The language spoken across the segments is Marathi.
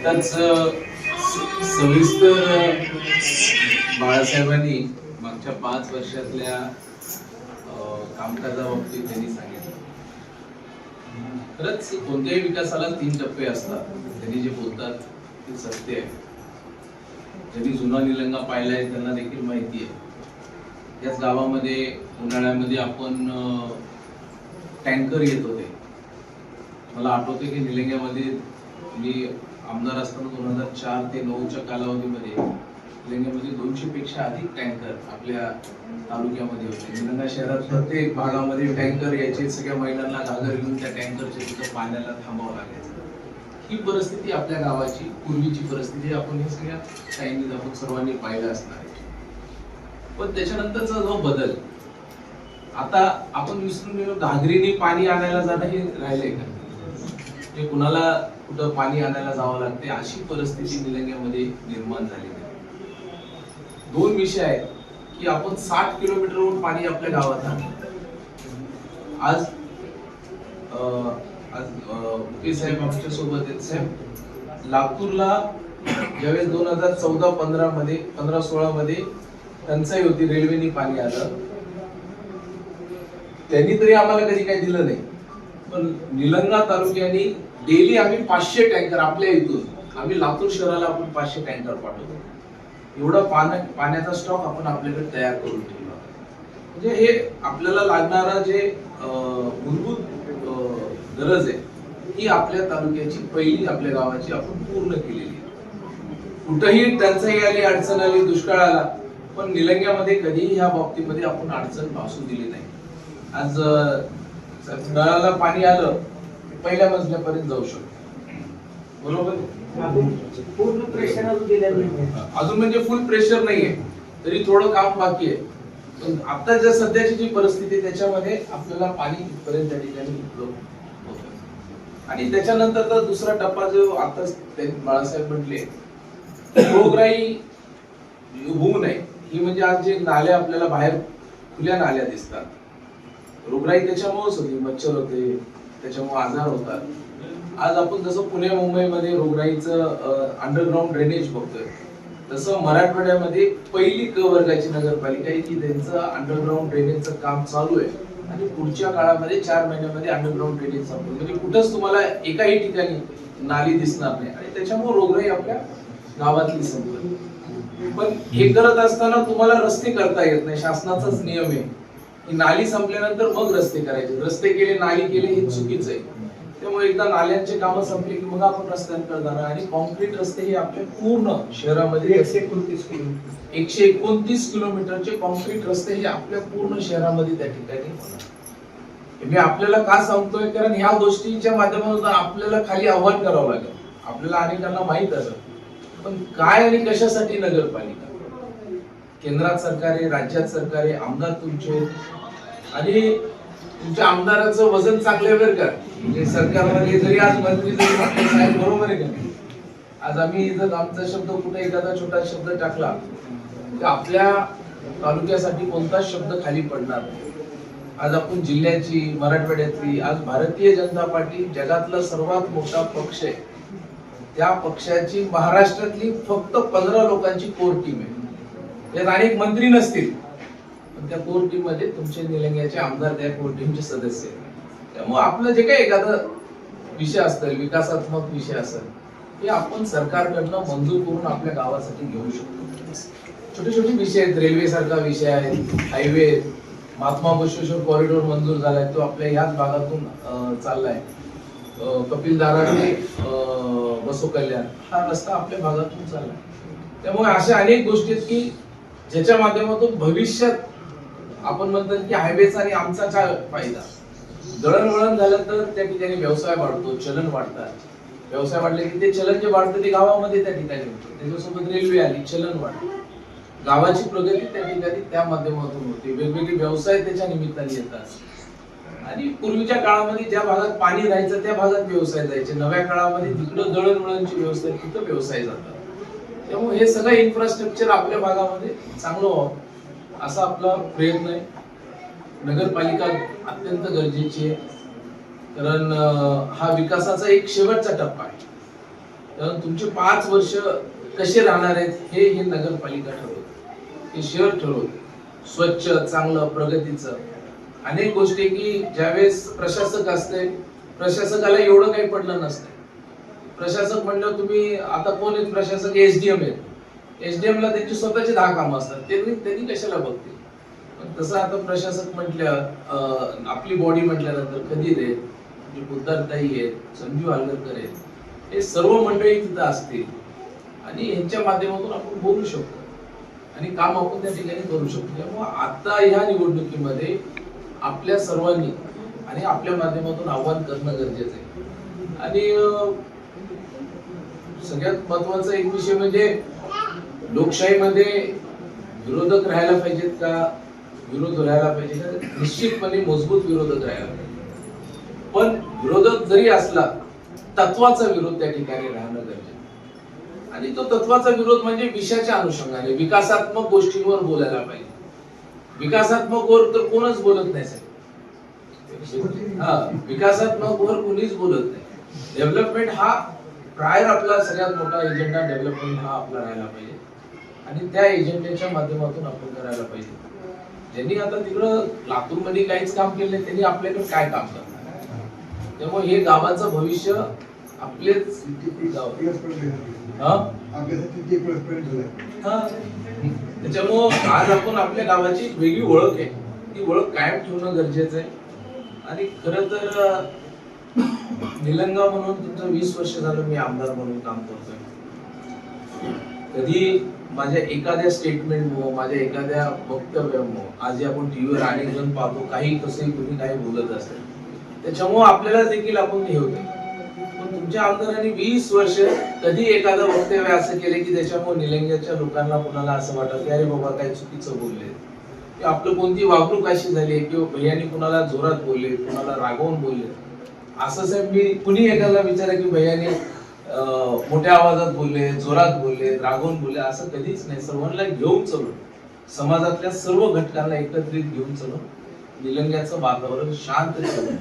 आत्ताच सविस्तर बाळासाहेबांनी मागच्या पाच वर्षातल्या कामकाजाबाबतीत त्यांनी सांगितलं. खरंच कोणत्याही विकासाला तीन टप्पे असतात. त्यांनी जे बोलतात ते सत्य आहे. ज्यांनी जुना निलंगा आहे त्यांना देखील माहिती आहे. याच गावामध्ये उन्हाळ्यामध्ये आपण टँकर येत होते. मला आठवते की निलंग्यामध्ये मी आमदार असताना दोन हजार चार ते नऊच्या कालावधीमध्ये लेण्यामध्ये म्हणजे दोनशे पेक्षा अधिक टँकर आपल्या तालुक्यामध्ये होते. निलंगा शहरात प्रत्येक भागामध्ये टँकर यायचे सगळ्या महिलांना घागर घेऊन त्या टँकरच्या तिथं पाण्याला थांबावं लागायचं. ही परिस्थिती आपल्या गावाची पूर्वीची परिस्थिती आपण हे सगळ्या टाईमनी आपण सर्वांनी पाहिलं असणार आहे. पण त्याच्यानंतरचा जो बदल आता आपण विसरून गेलो घागरीने पाणी आणायला जाणं हे राहिलंय का? म्हणजे कुणाला कुठं पाणी आणायला जावं लागते अशी परिस्थिती निलंग्यामध्ये निर्माण झालेली आहे. दोन विषय आहेत की आपण साठ किलोमीटरवरून पाणी आपल्या गावात आणलं आज मुकेश साहेब आमच्यासोबत आहेत. साहेब लातूरला ज्यावेळेस दोन हजार चौदा पंधरा मध्ये पंधरा सोळा मध्ये टंचाई होती रेल्वेने पाणी आलं. त्यांनी तरी आम्हाला कधी काही दिलं नाही. पण निलंगा तालुक्याने डेली आम्ही पाचशे टँकर आपल्या इथून आम्ही लातूर शहराला आपण पाचशे टँकर पाठवतो. एवढा पाण्या पाण्याचा स्टॉक आपण आपल्याकडे तयार करून ठेवला. म्हणजे हे आपल्याला लागणारा जे मूलभूत गरज आहे ही आपल्या तालुक्याची पहिली आपल्या गावाची आपण पूर्ण केलेली आहे. कुठंही टंचाई आली अडचण आली दुष्काळ आला पण निलंग्यामध्ये कधीही ह्या बाबतीमध्ये आपण अडचण भासू दिली नाही. आज नळाला पाणी आलं पहिल्या मजल्यापर्यंत जाऊ शकतो. बरोबर पूर्ण प्रेशर अजून म्हणजे फुल प्रेशर नाहीये तरी थोडं काम बाकी आहे. पण आता ज्या सध्याची जी परिस्थिती त्याच्यामध्ये आपल्याला पाणी इथपर्यंत त्या ठिकाणी उपलब्ध होतं. आणि त्याच्यानंतरचा दुसरा टप्पा जो आता बाळासाहेब म्हटले रोगराई होऊ नये. ही म्हणजे आज जे नाल्या आपल्याला बाहेर खुल्या नाल्या दिसतात. रोगराई त्याच्यामुळेच होती मच्छर होते. त्याच्यामुळे आजार होतात. आज आपण जसं पुणे मुंबईमध्ये रोगराईचं अंडरग्राऊंड ड्रेनेज बघतोय तसं मराठवाड्यामध्ये पहिली क वर्गाची नगरपालिका आहे की त्यांचं अंडरग्राऊंड ड्रेनेजचं काम चालू आहे. आणि पुढच्या काळामध्ये चार महिन्यामध्ये अंडरग्राऊंड ड्रेनेज संपलं. म्हणजे कुठंच तुम्हाला एकाही ठिकाणी नाली दिसणार नाही. आणि त्याच्यामुळे रोगराई आपल्या गावातली संपलं पण हे करत असताना तुम्हाला रस्ते करता येत नाही. शासनाचाच नियम आहे. नाली संपल्यानंतर मग रस्ते करायचे. रस्ते केले नाली केले हे चुकीचं आहे. त्यामुळे एकदा नाल्यांचे कामं संपली की मग आपण रस्त्यांकडे जाणार आणि कॉन्क्रीट रस्ते हे आपल्या पूर्ण शहरामध्ये एकशे एकोणतीस किलोमीटर. एकशे एकोणतीस किलोमीटरचे कॉन्क्रीट रस्ते हे आपल्या पूर्ण शहरामध्ये त्या ठिकाणी मी आपल्याला का सांगतोय? कारण ह्या गोष्टीच्या माध्यमातून आपल्याला खाली आव्हान करावं लागेल. आपल्याला अनेकांना माहीत असं पण काय आणि कशासाठी नगरपालिका? केंद्रात सरकार आहे राज्यात सरकार आहे आमदार तुमचे. आणि तुमच्या आमदाराचं वजन चांगलं आहे बरं का? म्हणजे सरकारमध्ये जरी आज मंत्री जरी साहेब बरोबर आहे का आज आम्ही इथं आमचा शब्द कुठे एखादा छोटा शब्द टाकला तर आपल्या तालुक्यासाठी कोणताच शब्द खाली पडणार? नाही आज आपण जिल्ह्याची मराठवाड्यातली आज भारतीय जनता पार्टी जगातला सर्वात मोठा पक्ष आहे. त्या पक्षाची महाराष्ट्रातली फक्त पंधरा लोकांची कोर टीम आहे. यात अनेक मंत्री नसतील. पण त्या कोर टीममध्ये तुमचे निलंग्याचे आमदार त्या कोर टीमचे सदस्य त्यामुळे आपलं जे काही एखादा विषय असतं विकासात्मक विषय असेल ते आपण सरकारकडनं मंजूर करून आपल्या गावासाठी घेऊ शकतो. छोटे छोटे विषय आहेत रेल्वे सारखा विषय आहे हायवे महात्मा बसवेश्वर कॉरिडॉर मंजूर झालाय तो आपल्या ह्याच भागातून चाललाय. कपिल दाराने बसो कल्याण हा रस्ता आपल्या भागातून चाललाय. त्यामुळे अशा अनेक गोष्टी आहेत की ज्याच्या माध्यमातून भविष्यात आपण म्हणतात की हायवेचा आणि आमचा काय फायदा. दळणवळण झालं तर त्या ठिकाणी व्यवसाय वाढतो चलन वाढतात. व्यवसाय वाढले की ते चलन जे वाढतं ते गावामध्ये त्या ठिकाणी होतं. त्याच्यासोबत रेल्वे आली चलन वाढलं. गावाची प्रगती त्या ठिकाणी त्या माध्यमातून होते. वेगवेगळे व्यवसाय त्याच्या निमित्ताने येतात. आणि पूर्वीच्या काळामध्ये ज्या भागात पाणी राहायचं त्या भागात व्यवसाय जायचे. नव्या काळामध्ये तिकडं दळणवळणची व्यवस्था तिथं व्यवसाय जातात. त्यामुळे हे सगळं इन्फ्रास्ट्रक्चर आपल्या भागामध्ये चांगलं व्हावं. असा आपला प्रयत्न आहे. नगरपालिका अत्यंत गरजेची आहे. कारण हा विकासाचा एक शेवटचा टप्पा आहे. कारण तुमचे पाच वर्ष कसे राहणार आहेत हे हे नगरपालिका ठरवते. हे शहर ठरवते. स्वच्छ चांगलं प्रगतीचं. अनेक गोष्टी की ज्यावेळेस प्रशासक असते प्रशासकाला एवढं काही पडलं नसतं. प्रशासक म्हणलं तुम्ही आता कोण आहेत? प्रशासक एसडीएम आहेत. एसडीएम ला त्यांची स्वतःची दहा कामं असतात. त्यांनी त्यांनी कशाला बघतील? पण तसं आता प्रशासक म्हटल्या आपली बॉडी म्हटल्यानंतर कधी रे म्हणजे बुद्धारताई आहेत संजू हालगरकर आहेत. हे सर्व मंडळी तिथं असतील. आणि यांच्या माध्यमातून आपण बोलू शकतो. आणि काम आपण त्या ठिकाणी करू शकतो. त्यामुळे आता ह्या निवडणुकीमध्ये आपल्या सर्वांनी आणि आपल्या माध्यमातून आव्हान करणं गरजेचं आहे. आणि सगळ्यात महत्त्वाचा एक विषय म्हणजे लोकशाहीमध्ये विरोधक राहायला पाहिजेत का? विरोध राहायला पाहिजे का? निश्चितपणे मजबूत विरोधक राहायला पाहिजे पण विरोधक जरी असला तत्वाचा विरोध त्या ठिकाणी राहणं गरजेचं. आणि तो तत्वाचा विरोध म्हणजे विषयाच्या अनुषंगाने विकासात्मक गोष्टींवर बोलायला पाहिजे. विकासात्मक वर तर कोणच बोलत नाही साहेब. हा विकासात्मक वर कोणीच बोलत नाही. डेव्हलपमेंट हा प्रायर आपला सगळ्यात मोठा एजेंडा डेव्हलपमेंट हा आपला राहायला पाहिजे. आणि त्या एजेंड्याच्या माध्यमातून आपण करायला पाहिजे. ज्यांनी आता तिकडं लातूरमध्ये काहीच काम केलं त्यांनी आपल्याकडे काय काम करणार? त्यामुळे हे गावाचं भविष्य आपलेच गाव. त्याच्यामुळं आज आपण आपल्या गावाची एक वेगळी ओळख आहे. ती ओळख कायम ठेवणं गरजेचं आहे. आणि खर तर निलंगा म्हणून तुमचं वीस वर्ष झालं मी आमदार म्हणून काम करतोय. कधी माझ्या एखाद्या स्टेटमेंट माझ्या एखाद्या वक्तव्यामुळे आज आपण टीव्हीवर अनेक जण पाहतो काही कसंही कुणी काही बोलत असेल त्याच्यामुळे आपल्याला देखील आपण हे होते. पण तुमच्या आमदारांनी वीस वर्ष कधी एखादं वक्तव्य असं केले की त्याच्यामुळे निलंग्याच्या लोकांना कुणाला असं वाटत की अरे बाबा काही चुकीचं बोलले? की आपलं कोणती वागणूक अशी झाली किंवा भैयानी कुणाला जोरात बोलले कुणाला रागवून बोलले? असं साहेब मी कुणी एकाला विचारा की भैयाने मोठ्या आवाजात बोलले जोरात बोलले रागवून बोलले असं कधीच नाही. सर्वांना घेऊन चलून समाजातल्या सर्व घटकांना एकत्रित घेऊन चलून निलंग्याचं वातावरण शांत ठेवलं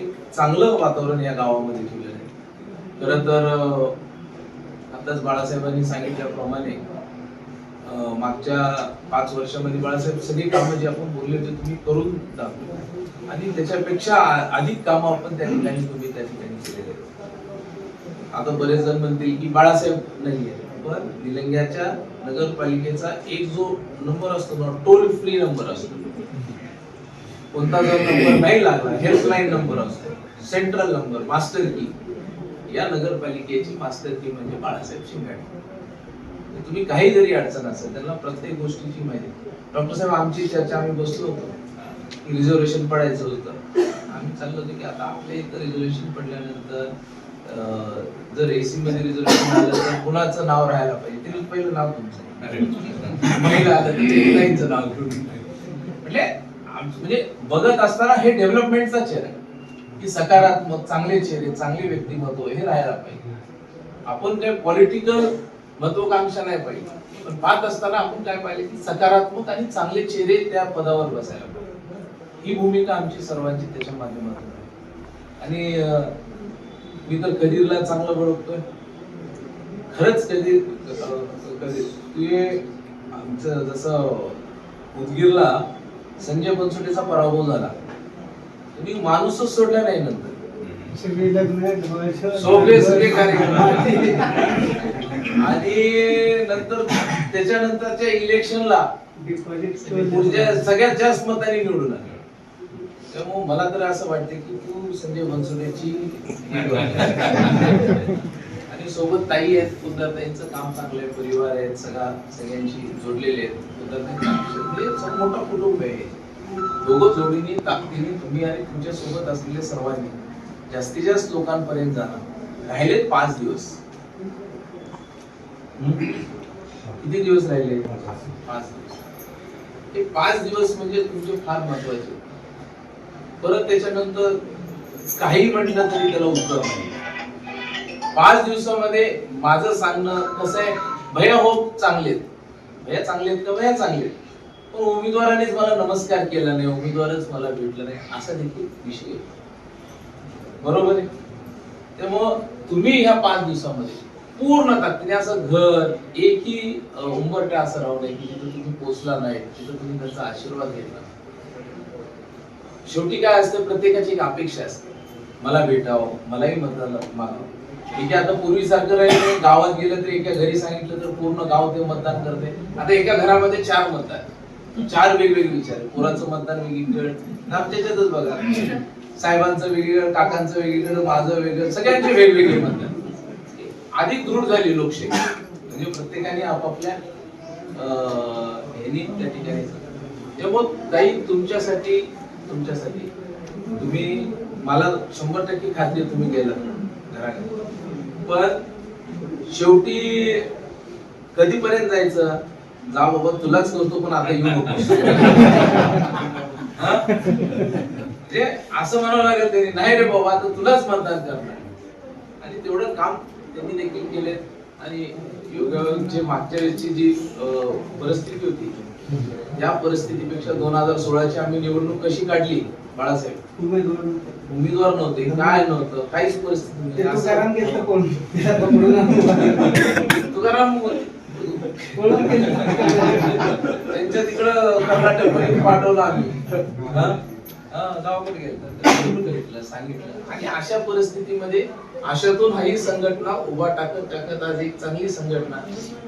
एक चांगलं वातावरण या गावामध्ये ठेवलेलं आहे. खरं तर आताच बाळासाहेबांनी सांगितल्याप्रमाणे मागच्या पाच वर्षामध्ये बाळासाहेब सगळी कामं जी आपण बोलले होते तुम्ही करून दाखवली. आणि त्याच्यापेक्षा अधिक कामं आपण त्या ठिकाणी तुम्ही त्या ठिकाणी केलेले आहेत. आता बरेच जण म्हणतील की बाळासाहेब नाहीये पण निलंग्याच्या नगरपालिकेचा एक जो नंबर असतो ना टोल फ्री नंबर असतो. कोणता जर नंबर नाही लागला हेल्पलाईन नंबर असतो सेंट्रल नंबर मास्टर की या नगरपालिकेची मास्टर की म्हणजे बाळासाहेब शिंगाडे. तुम्ही काही जरी अडचण असेल त्यांना प्रत्येक गोष्टीची माहिती. डॉक्टर साहेब आमची चर्चा आम्ही बसलो होतो. रिझर्वेशन पडायचं होतं. आम्ही चाललो होतो की आता आपल्या इथं रिझर्वेशन पडल्यानंतर जर एसी मध्ये रिझर्वेशन आलं तर कुणाचं नाव राहायला पाहिजे? ते पहिलं नाव तुमचं. महिला आलं तर नाव घेऊन म्हणजे म्हणजे बघत असताना हे डेव्हलपमेंटचा चेहरा आहे. की सकारात्मक चांगले चेहरे चांगले व्यक्तिमत्व हे राहायला पाहिजे. आपण काय पॉलिटिकल महत्वाकांक्षा नाही पाहिजे. पण पाहत असताना आपण काय पाहिजे की सकारात्मक आणि चांगले चेहरे त्या पदावर बसायला पाहिजे. ही भूमिका आमची सर्वांची त्याच्या माध्यमातून आहे. आणि मी तर कदीरला चांगलं ओळखतोय खरंच अं, कदीर ते आमचं जसं उदगीरला संजय बनसोडेचा पराभव झाला. तुम्ही माणूसच सोडला नाही नंतर. सगळे कार्यक्रम. आणि नंतर त्याच्यानंतरच्या इलेक्शनला सगळ्यात जास्त मतांनी निवडून आले. त्यामुळे मला तर असं वाटतं की तू संजय बनसोडेची आणि सोबत ताई आहेत कुंदाताईंचं काम चांगलं आहे परिवार आहेत सगळा सगळ्यांशी जोडलेले आहेत. कुंदाताईंचं म्हणजे मोठा कुटुंब आहे. दोघं जोडीने ताकदीने तुम्ही आणि तुमच्यासोबत असलेले सर्वांनी जास्तीत जास्त लोकांपर्यंत जाणार राहिलेत पाच दिवस. किती दिवस राहिले? पाच दिवस. हे पाच दिवस म्हणजे तुमचे फार महत्त्वाचे. परत त्याच्यानंतर काही म्हटलं तरी त्याला उत्तर नाही. पाच दिवसामध्ये माझं सांगणं कसं आहे? भया हो चांगलेत. भया चांगलेत का भया चांगलेत? पण उमेदवारानेच मला नमस्कार केला नाही उमेदवारच मला भेटलं नाही असा देखील विषय बरोबर आहे? त्यामुळं तुम्ही ह्या पाच दिवसामध्ये पूर्ण ताकदीने म्हणजे असं घर एकही अं, असं राहू नये की तिथं तुम्ही पोचला नाही तिथं तुम्ही त्याचा आशीर्वाद घेतला. नाही. शेवटी काय असतं? प्रत्येकाची एक अपेक्षा असते. मला भेटावं मलाही मतदान मागावं. ठीक आहे आता पूर्वीसारखं राहील गावात गेलं तर एका घरी सांगितलं तर पूर्ण गाव ते मतदान करते. आता एका घरामध्ये चार मतदान. चार वेगवेगळे विचार आहे. पोराचं मतदान वेगळीकडे आमच्याच्यातच बघा. साहेबांचं वेगळीकडे काकांचं वेगळीकडे माझं वेगळं सगळ्यांचे वेगवेगळे मतदान. अधिक दृढ झाली लोकशाही. म्हणजे प्रत्येकाने आपापल्या अं, ह्यानी त्या ठिकाणी त्यामुळे काही तुमच्यासाठी तुमच्यासाठी. तुम्ही मला शंभर टक्के खात्री तुम्ही गेला घराकडे. पण शेवटी कधीपर्यंत जायचं? जा बाबा तुलाच करतो पण आता येऊ नको. हा? असं म्हणावं लागेल त्यांनी नाही रे बाबा आता तुलाच मतदान करणार. आणि तेवढं काम त्यांनी देखील केले आणि योगायोग जे मागच्या वेळेची जी परिस्थिती होती या परिस्थितीपेक्षा दोन हजार सोळाची आम्ही निवडणूक कशी काढली बाळासाहेब? उमेदवार उमेदवार नव्हते काय नव्हतं काहीच परिस्थिती. तुकाराम. त्यांच्या तिकडं कर्नाटक पाठवलं आम्ही. गावाकडे गेलं? सांगितलं. आणि अशा परिस्थितीमध्ये अशातून ही संघटना उभा टाकत टाकत आज एक चांगली संघटना.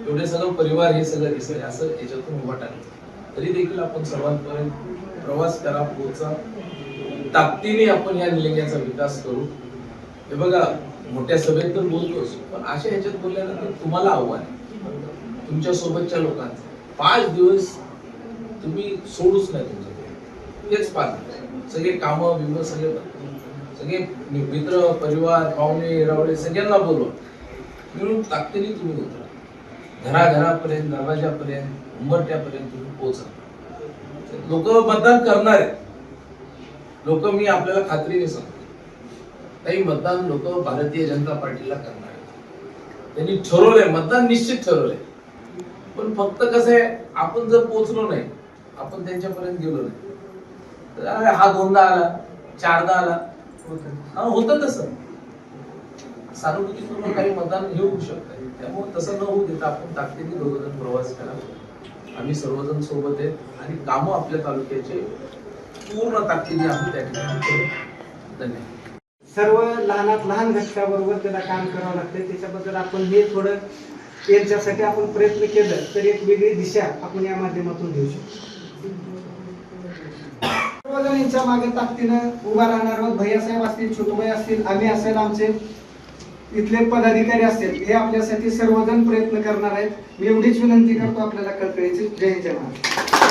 एवढे सगळं परिवार हे सगळं दिसतंय असं याच्यातून उभा टाकलं. तरी देखील आपण सर्वांपर्यंत प्रवास करा पोहोचा. ताकदीने आपण या निलंग्याचा विकास करू. हे बघा मोठ्या सभेत तर बोलतोच पण अशा ह्याच्यात बोलल्यानंतर तुम्हाला आव्हान आहे. तुमच्या सोबतच्या लोकांचं. पाच दिवस तुम्ही सोडूच नाही तुमचं तेच पाच दिवस सगळे कामं बिम सगळे सगळे मित्र परिवार पाहुणे रावळे सगळ्यांना बोलवा मिळून ताकदीने तुम्ही उतरा घराघरापर्यंत दरवाजापर्यंत उंबरट्यापर्यंत तुम्ही पोहोचा लोक मतदान करणार आहेत. लोक मी आपल्याला खात्रीने सांगतो. काही मतदान लोक भारतीय जनता पार्टीला करणार आहेत. त्यांनी ठरवलंय मतदान निश्चित ठरवलंय. पण फक्त कसं आहे आपण जर पोहोचलो नाही आपण त्यांच्यापर्यंत गेलो नाही. अरे हा दोनदा आला चारदा आला. हा होतं तसं. सानुभूतीपूर्वक काही मतदान हे होऊ शकतं. त्यामुळे तसं न होऊ देता आपण ताकदीने दोघंजण प्रवास करा आम्ही सर्वजण सोबत आहेत आणि कामं आपल्या तालुक्याचे पूर्ण ताकदीने आपण त्या ठिकाणी धन्यवाद. सर्व लहानात लहान घटकाबरोबर त्याला काम करावं लागतं त्याच्याबद्दल आपण हे थोडं यांच्यासाठी आपण प्रयत्न केलं तर एक वेगळी दिशा आपण या माध्यमातून घेऊ शकतो. सर्वजण यांच्या मागे ताकदीनं उभा राहणार आहोत. भैयासाहेब असतील छोटूबाई असतील आम्ही असेल आमचे इथले पदाधिकारी असतील हे आपल्यासाठी सर्वजण प्रयत्न करणार आहेत. मी एवढीच विनंती करतो आपल्याला कळकळीची. जय जय महाराज